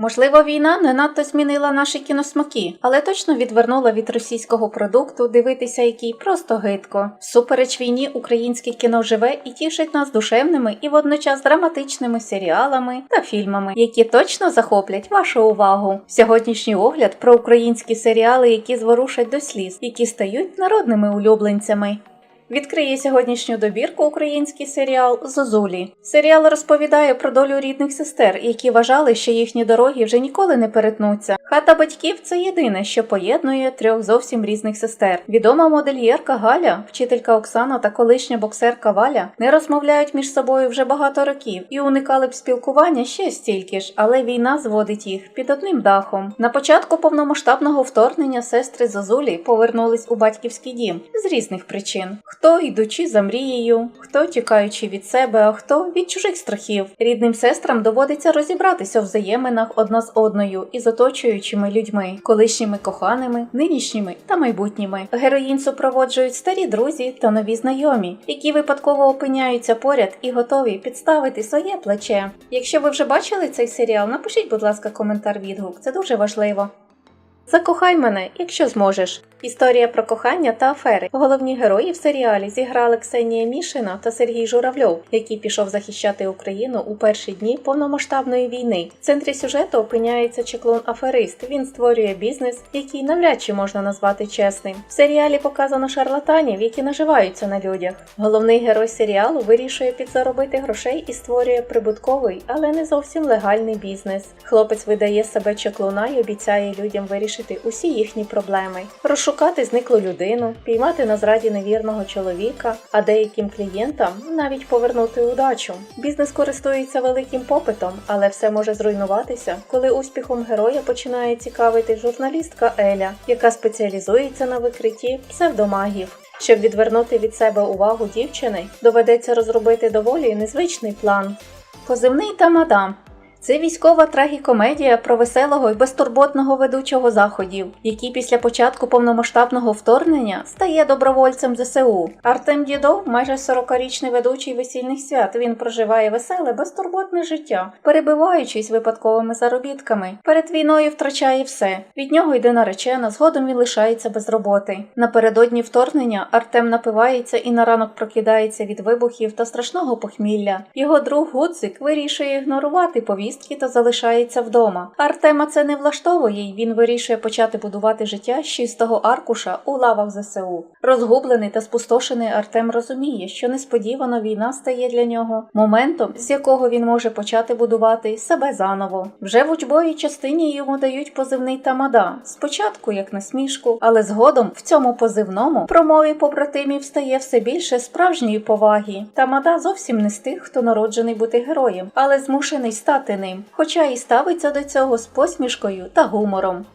Можливо, війна не надто змінила наші кіносмаки, але точно відвернула від російського продукту, дивитися який просто гидко. Всупереч війні українське кіно живе і тішить нас душевними і водночас драматичними серіалами та фільмами, які точно захоплять вашу увагу. Сьогоднішній огляд про українські серіали, які зворушать до сліз, які стають народними улюбленцями. Відкриє сьогоднішню добірку український серіал Зозулі. Серіал розповідає про долю рідних сестер, які вважали, що їхні дороги вже ніколи не перетнуться. Хата батьків це єдине, що поєднує трьох зовсім різних сестер. Відома модельєрка Галя, вчителька Оксана та колишня боксерка Валя не розмовляють між собою вже багато років і уникали б спілкування ще стільки ж, але війна зводить їх під одним дахом. На початку повномасштабного вторгнення сестри Зозулі повернулись у батьківський дім з різних причин. Хто йдучи за мрією, хто тікаючи від себе, а хто від чужих страхів. Рідним сестрам доводиться розібратися в взаєминах одна з одною і з оточуючими людьми, колишніми коханими, нинішніми та майбутніми. Героїн супроводжують старі друзі та нові знайомі, які випадково опиняються поряд і готові підставити своє плече. Якщо ви вже бачили цей серіал, напишіть, будь ласка, коментар відгук, це дуже важливо. Закохай мене, якщо зможеш. Історія про кохання та афери. Головні герої в серіалі зіграли Ксенія Мішина та Сергій Журавльов, який пішов захищати Україну у перші дні повномасштабної війни. В центрі сюжету опиняється чеклун аферист. Він створює бізнес, який навряд чи можна назвати чесним. В серіалі показано шарлатанів, які наживаються на людях. Головний герой серіалу вирішує підзаробити грошей і створює прибутковий, але не зовсім легальний бізнес. Хлопець видає себе чеклуна і обіцяє людям вирішити усі їхні проблеми. Розшукати зниклу людину, піймати на зраді невірного чоловіка, а деяким клієнтам навіть повернути удачу. Бізнес користується великим попитом, але все може зруйнуватися, коли успіхом героя починає цікавити журналістка Еля, яка спеціалізується на викритті псевдомагів. Щоб відвернути від себе увагу дівчини, доведеться розробити доволі незвичний план. Позивний та мадам. Це військова трагікомедія про веселого і безтурботного ведучого заходів, який після початку повномасштабного вторгнення стає добровольцем ЗСУ. Артем Дідов, майже 40-річний ведучий весільних свят. Він проживає веселе, безтурботне життя, перебиваючись випадковими заробітками. Перед війною втрачає все. Від нього йде наречена, згодом він лишається без роботи. Напередодні вторгнення Артем напивається і на ранок прокидається від вибухів та страшного похмілля. Його друг Гудзик вирішує ігнорувати повістки та залишається вдома. Артема це не влаштовує, і він вирішує почати будувати життя з чистого аркуша у лавах ЗСУ. Розгублений та спустошений Артем розуміє, що несподівано війна стає для нього моментом, з якого він може почати будувати себе заново. Вже в учбовій частині йому дають позивний тамада. Спочатку як насмішку, але згодом в цьому позивному промові побратимів стає все більше справжньої поваги. Тамада зовсім не з тих, хто народжений бути героєм, але змушений стати ним, хоча і ставиться до цього з посмішкою та гумором.